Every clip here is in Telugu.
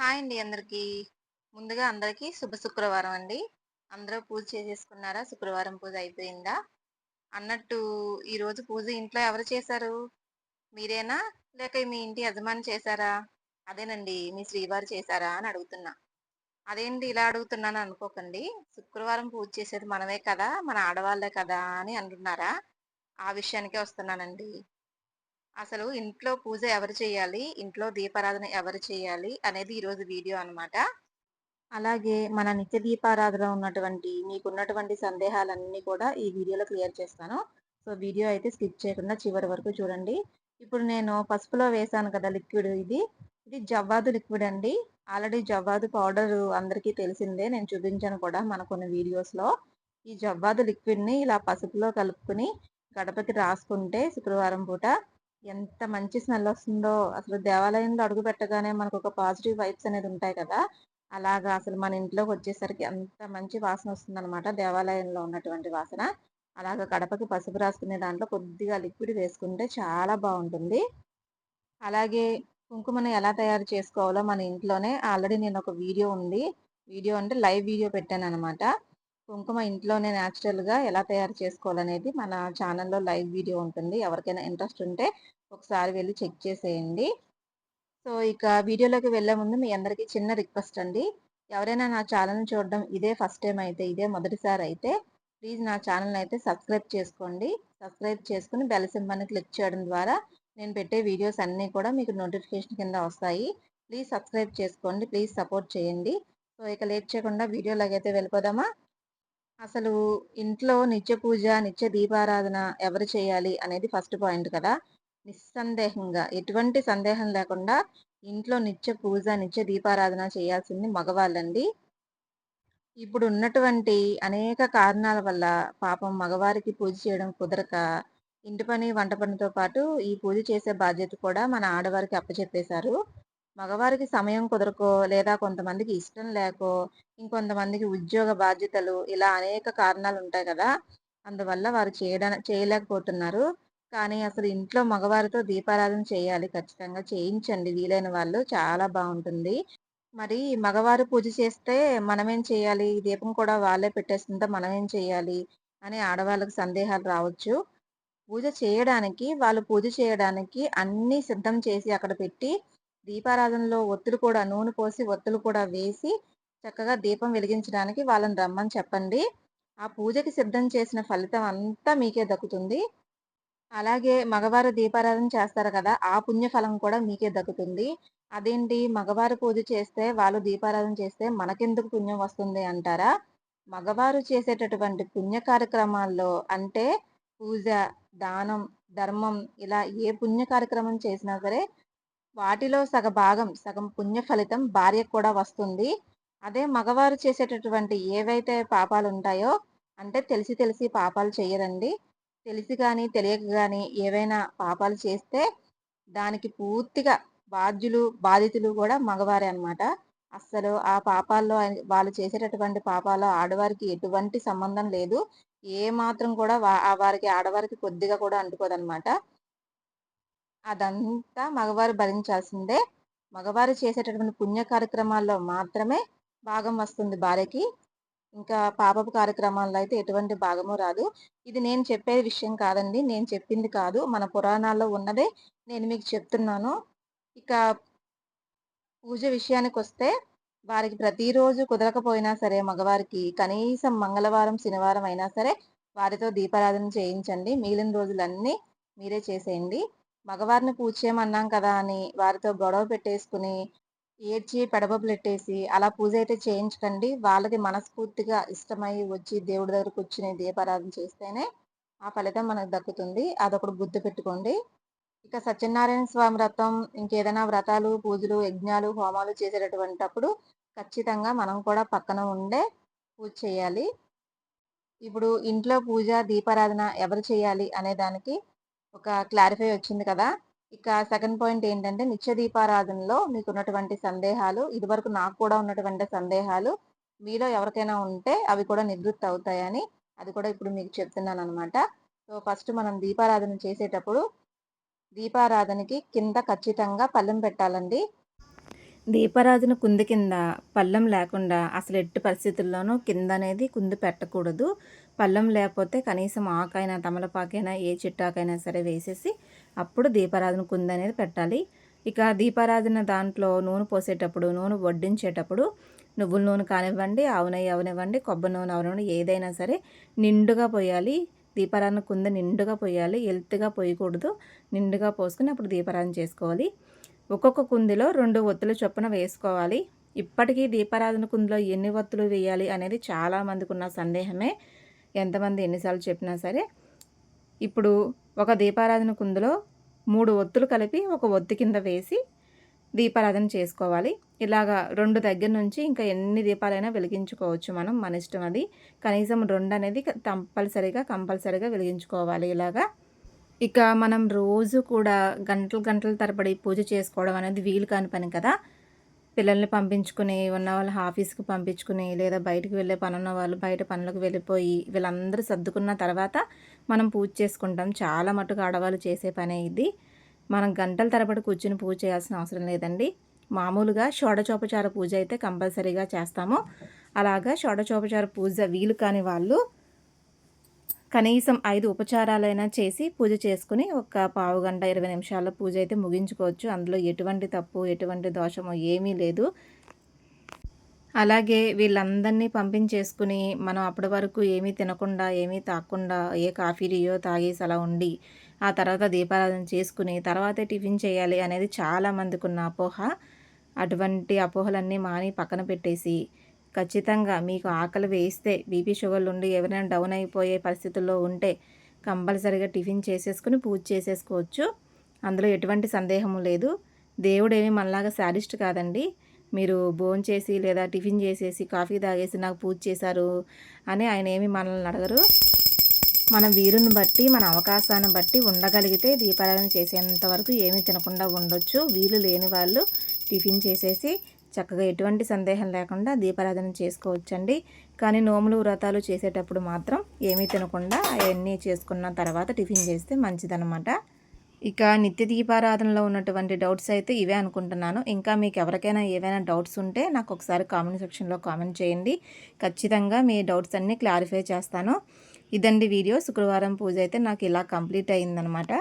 హాయ్ అండి అందరికీ. ముందుగా అందరికీ శుభ శుక్రవారం అండి. అందరూ పూజ చేసేసుకున్నారా? శుక్రవారం పూజ అయిపోయిందా? అన్నట్టు ఈరోజు పూజ ఇంట్లో ఎవరు చేశారు? మీరేనా? లేక మీ ఇంటి యజమాని చేశారా? అదేనండి మీ శ్రీవారు చేశారా అని అడుగుతున్నా. అదేంటి ఇలా అడుగుతున్నాను అనుకోకండి. శుక్రవారం పూజ చేసేది మనమే కదా మన ఆడవాళ్ళే కదా అని అంటున్నారా? ఆ విషయానికే వస్తున్నానండి. అసలు ఇంట్లో పూజ ఎవరు చేయాలి? ఇంట్లో దీపారాధన ఎవరు చేయాలి? అనేది ఈరోజు వీడియో అనమాట అలాగే మన నిత్య దీపారాధన ఉన్నటువంటి మీకున్నటువంటి సందేహాలన్నీ కూడా ఈ వీడియోలో క్లియర్ చేస్తాను. సో వీడియో అయితే స్కిప్ చేయకుండా చివరి వరకు చూడండి. ఇప్పుడు నేను పసుపులో వేసాను కదా లిక్విడ్ ఇది. ఇది జవ్వాదు లిక్విడ్ అండి. ఆల్రెడీ జవ్వాదు పౌడర్ అందరికీ తెలిసిందే. నేను చూపించాను కూడా మన కొన్ని వీడియోస్లో. ఈ జవ్వాదు లిక్విడ్ని ఇలా పసుపులో కలుపుకుని గడపకి రాసుకుంటే శుక్రవారం పూట ఎంత మంచి స్మెల్ వస్తుందో అసలు దేవాలయంలో అడుగు పెట్టగానే మనకు ఒక పాజిటివ్ వైబ్స్ అనేది ఉంటాయి కదా. అలాగా అసలు మన ఇంట్లోకి వచ్చేసరికి అంత మంచి వాసన వస్తుందన్నమాట దేవాలయంలో ఉన్నటువంటి వాసన. అలాగ కడపకి పసుపు రాసుకునే దాంట్లో కొద్దిగా లిక్విడ్ వేసుకుంటే చాలా బాగుంటుంది. అలాగే కుంకుమను ఎలా తయారు చేసుకోవాలో మన ఇంట్లోనే ఆల్రెడీ నేను ఒక వీడియో ఉంది. వీడియో అంటే లైవ్ వీడియో పెట్టాను అనమాట కుంకుమ ఇంట్లోనే న్యాచురల్గా ఎలా తయారు చేసుకోవాలనేది మన ఛానల్లో లైవ్ వీడియో ఉంటుంది. ఎవరికైనా ఇంట్రెస్ట్ ఉంటే ఒకసారి వెళ్ళి చెక్ చేసేయండి. సో ఇక వీడియోలోకి వెళ్ళే ముందు మీ అందరికీ చిన్న రిక్వెస్ట్ అండి. ఎవరైనా నా ఛానల్ని చూడడం ఇదే ఫస్ట్ టైం అయితే ఇదే మొదటిసారి అయితే ప్లీజ్ నా ఛానల్ని అయితే సబ్స్క్రైబ్ చేసుకోండి. సబ్స్క్రైబ్ చేసుకుని బెల్ సింబల్ని క్లిక్ చేయడం ద్వారా నేను పెట్టే వీడియోస్ అన్నీ కూడా మీకు నోటిఫికేషన్ కింద వస్తాయి. ప్లీజ్ సబ్స్క్రైబ్ చేసుకోండి. ప్లీజ్ సపోర్ట్ చేయండి. సో ఇక లేట్ చేయకుండా వీడియోలోకి అయితే వెళ్ళిపోదామా? అసలు ఇంట్లో నిత్య పూజ నిత్య దీపారాధన ఎవరు చేయాలి అనేది ఫస్ట్ పాయింట్ కదా. నిస్సందేహంగా ఎటువంటి సందేహం లేకుండా ఇంట్లో నిత్య పూజ నిత్య దీపారాధన చేయాల్సింది మగవాళ్ళండి. ఇప్పుడు ఉన్నటువంటి అనేక కారణాల వల్ల పాపం మగవారికి పూజ చేయడం కుదరక ఇంటి పని వంట పనితో పాటు ఈ పూజ చేసే బాధ్యత కూడా మన ఆడవారికి అప్పచెప్పేశారు. మగవారికి సమయం కుదరకో లేదా కొంతమందికి ఇష్టం లేకో ఇంకొంతమందికి ఉద్యోగ బాధ్యతలు ఇలా అనేక కారణాలు ఉంటాయి కదా. అందువల్ల వారు చేయడా చేయలేకపోతున్నారు. కానీ అసలు ఇంట్లో మగవారితో దీపారాధన చేయాలి ఖచ్చితంగా చేయించండి. వీలైన వాళ్ళు చాలా బాగుంటుంది. మరి మగవారు పూజ చేస్తే మనమేం చేయాలి? దీపం కూడా వాళ్ళే పెట్టేస్తుంటే మనమేం చేయాలి? అని ఆడవాళ్ళకి సందేహాలు రావచ్చు. పూజ చేయడానికి వాళ్ళు పూజ చేయడానికి అన్నీ సిద్ధం చేసి అక్కడ పెట్టి దీపారాధనలో ఒత్తులు కూడా నూనె పోసి ఒత్తులు కూడా వేసి చక్కగా దీపం వెలిగించడానికి వాళ్ళని రమ్మని చెప్పండి. ఆ పూజకి సిద్ధం చేసిన ఫలితం అంతా మీకే దక్కుతుంది. అలాగే మగవారు దీపారాధన చేస్తారు కదా ఆ పుణ్యఫలం కూడా మీకే దక్కుతుంది. అదేంటి? మగవారు పూజ చేస్తే వాళ్ళు దీపారాధన చేస్తే మనకెందుకు పుణ్యం వస్తుంది అంటారా? మగవారు చేసేటటువంటి పుణ్య కార్యక్రమాల్లో అంటే పూజ దానం ధర్మం ఇలా ఏ పుణ్య కార్యక్రమం చేసినా సరే వాటిలో సగ భాగం సగం పుణ్య ఫలితం భార్యకు కూడా వస్తుంది. అదే మగవారు చేసేటటువంటి ఏవైతే పాపాలు ఉంటాయో అంటే తెలిసి తెలిసి పాపాలు చేయరండి. తెలిసి కానీ తెలియక కానీ ఏవైనా పాపాలు చేస్తే దానికి పూర్తిగా బాధ్యులు బాధితులు కూడా మగవారే అనమాట అస్సలు ఆ పాపాల్లో వాళ్ళు చేసేటటువంటి పాపాల్లో ఆడవారికి ఎటువంటి సంబంధం లేదు. ఏ మాత్రం కూడా వారికి ఆడవారికి కొద్దిగా కూడా అంటుకోదనమాట అదంతా మగవారు భరించాల్సిందే. మగవారు చేసేటటువంటి పుణ్య కార్యక్రమాల్లో మాత్రమే భాగం వస్తుంది భార్యకి. ఇంకా పాపపు కార్యక్రమాల్లో అయితే ఎటువంటి భాగము రాదు. ఇది నేను చెప్పే విషయం కాదండి. నేను చెప్పింది కాదు. మన పురాణాల్లో ఉన్నదే నేను మీకు చెప్తున్నాను. ఇక పూజ విషయానికి వస్తే వారికి ప్రతిరోజు కుదరకపోయినా సరే మగవారికి కనీసం మంగళవారం శనివారం అయినా సరే వారితో దీపారాధన చేయించండి. మిగిలిన రోజులన్నీ మీరే చేసేయండి. మగవారిని పూజ చేయమన్నాం కదా అని వారితో గొడవ పెట్టేసుకుని ఏడ్చి పెట్టేసి అలా పూజ అయితే చేయించకండి. వాళ్ళకి మనస్ఫూర్తిగా ఇష్టమై వచ్చి దేవుడి దగ్గరకు వచ్చి దీపారాధన చేస్తేనే ఆ ఫలితం మనకు దక్కుతుంది. అదొకటి గుర్తు పెట్టుకోండి. ఇక సత్యనారాయణ స్వామి వ్రతం ఇంకేదైనా వ్రతాలు పూజలు యజ్ఞాలు హోమాలు చేసేటటువంటిప్పుడు ఖచ్చితంగా మనం కూడా పక్కన ఉండే పూజ చేయాలి. ఇప్పుడు ఇంట్లో పూజ దీపారాధన ఎవరు చేయాలి అనే దానికి ఒక క్లారిఫై వచ్చింది కదా? ఇక సెకండ్ పాయింట్ ఏంటంటే నిత్య దీపారాధనలో మీకు ఉన్నటువంటి సందేహాలు ఇదివరకు నాకు కూడా ఉన్నటువంటి సందేహాలు మీలో ఎవరికైనా ఉంటే అవి కూడా నివృత్తి అవుతాయని అది కూడా ఇప్పుడు మీకు చెప్తున్నాను అనమాట సో ఫస్ట్ మనం దీపారాధన చేసేటప్పుడు దీపారాధనకి కింద ఖచ్చితంగా పళ్ళెం పెట్టాలండి. దీపారాధన కుంది కింద పళ్ళెం లేకుండా అసలు ఎట్టి పరిస్థితుల్లోనూ కింద అనేది కుంది పెట్టకూడదు. పళ్ళెం లేకపోతే కనీసం ఆకైనా తమలపాకైనా ఏ చిట్టాకైనా సరే వేసేసి అప్పుడు దీపారాధన కుంది అనేది పెట్టాలి. ఇక దీపారాధన దాంట్లో నూనె పోసేటప్పుడు నూనె వడ్డించేటప్పుడు నువ్వుల నూనె కానివ్వండి ఆవు అవనివ్వండి కొబ్బరి నూనె అవనివ్వండి ఏదైనా సరే నిండుగా పోయాలి. దీపారాధన కుంద నిండుగా పోయాలి. ఎల్త్గా పోయకూడదు. నిండుగా పోసుకుని అప్పుడు దీపారాధన చేసుకోవాలి. ఒక్కొక్క కుందిలో రెండు ఒత్తులు చొప్పున వేసుకోవాలి. ఇప్పటికీ దీపారాధన కుందిలో ఎన్ని ఒత్తులు వేయాలి అనేది చాలామందికి ఉన్న సందేహమే. ఎంతమంది ఎన్నిసార్లు చెప్పినా సరే. ఇప్పుడు ఒక దీపారాధన కుందులో మూడు ఒత్తులు కలిపి ఒక ఒత్తి కింద వేసి దీపారాధన చేసుకోవాలి. ఇలాగా రెండు దగ్గర నుంచి ఇంకా ఎన్ని దీపాలైనా వెలిగించుకోవచ్చు మనం మన ఇష్టం అది. కనీసం రెండు అనేది కంపల్సరీగా కంపల్సరీగా వెలిగించుకోవాలి ఇలాగా. ఇక మనం రోజు కూడా గంటలు గంటల తరబడి పూజ చేసుకోవడం అనేది వీలు కాని పని కదా. పిల్లల్ని పంపించుకుని ఉన్న వాళ్ళు ఆఫీస్కి పంపించుకుని లేదా బయటకు వెళ్ళే పని ఉన్న వాళ్ళు బయట పనులకు వెళ్ళిపోయి వీళ్ళందరూ సర్దుకున్న తర్వాత మనం పూజ చేసుకుంటాం. చాలా మటుకు ఆడవాళ్ళు చేసే పనే ఇది. మనం గంటల తరబడి కూర్చుని పూజ చేయాల్సిన అవసరం లేదండి. మామూలుగా షోడచోపచార పూజ అయితే కంపల్సరీగా చేస్తాము. అలాగా షోడచోపచార పూజ వీలు కాని వాళ్ళు కనీసం ఐదు ఉపచారాలైనా చేసి పూజ చేసుకుని ఒక పావు గంట ఇరవై నిమిషాల పూజ అయితే ముగించుకోవచ్చు. అందులో ఎటువంటి తప్పు ఎటువంటి దోషము ఏమీ లేదు. అలాగే వీళ్ళందరినీ పంపించేసుకుని మనం అప్పటి వరకు ఏమీ తినకుండా ఏమీ తాకుండా ఏ కాఫీరియో తాగేసి అలా ఉండి ఆ తర్వాత దీపారాధన చేసుకుని తర్వాతే టిఫిన్ చేయాలి అనేది చాలామందికి ఉన్న అపోహ. అటువంటి అపోహలన్నీ మాని పక్కన పెట్టేసి ఖచ్చితంగా మీకు ఆకలి వేస్తే బీపీ షుగర్లు ఉండి ఎవరైనా డౌన్ అయిపోయే పరిస్థితుల్లో ఉంటే కంపల్సరిగా టిఫిన్ చేసేసుకుని పూజ చేసేసుకోవచ్చు. అందులో ఎటువంటి సందేహము లేదు. దేవుడు మనలాగా శాడిస్ట్ కాదండి. మీరు భోజనం చేసి లేదా టిఫిన్ చేసేసి కాఫీ తాగేసి నాకు పూజ చేశారు అని ఆయన ఏమి మనల్ని అడగరు. మన వీరుని బట్టి మన అవకాశాన్ని బట్టి ఉండగలిగితే దీపారాధన చేసేంత వరకు ఏమీ తినకుండా ఉండొచ్చు. వీలు లేని వాళ్ళు టిఫిన్ చేసేసి చక్కగా ఎటువంటి సందేహం లేకుండా దీపారాధన చేసుకోవచ్చండి. కానీ నోములు వ్రతాలు చేసేటప్పుడు మాత్రం ఏమీ తినకుండా అవన్నీ చేసుకున్న తర్వాత టిఫిన్ చేస్తే మంచిదనమాట ఇక నిత్య దీపారాధనలో ఉన్నటువంటి డౌట్స్ అయితే ఇవే అనుకుంటున్నాను. ఇంకా మీకు ఎవరికైనా ఏవైనా డౌట్స్ ఉంటే నాకు ఒకసారి కామెంట్ సెక్షన్లో కామెంట్ చేయండి. ఖచ్చితంగా మీ డౌట్స్ అన్నీ క్లారిఫై చేస్తాను. ఇదండి వీడియో. శుక్రవారం పూజ అయితే నాకు ఇలా కంప్లీట్ అయిందనమాట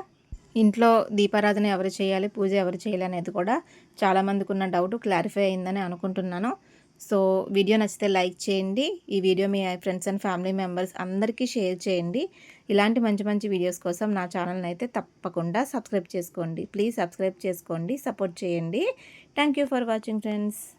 ఇంట్లో దీపారాధన ఎవరు చేయాలి పూజ ఎవరు చేయాలి అనేది కూడా చాలామందికి ఉన్న డౌట్ క్లారిఫై అయిందని అనుకుంటున్నాను. సో వీడియో నచ్చితే లైక్ చేయండి. ఈ వీడియో మీ ఫ్రెండ్స్ అండ్ ఫ్యామిలీ మెంబర్స్ అందరికీ షేర్ చేయండి. ఇలాంటి మంచి మంచి వీడియోస్ కోసం నా ఛానల్ని అయితే తప్పకుండా సబ్స్క్రైబ్ చేసుకోండి. ప్లీజ్ సబ్స్క్రైబ్ చేసుకోండి. సపోర్ట్ చేయండి. Thank for watching friends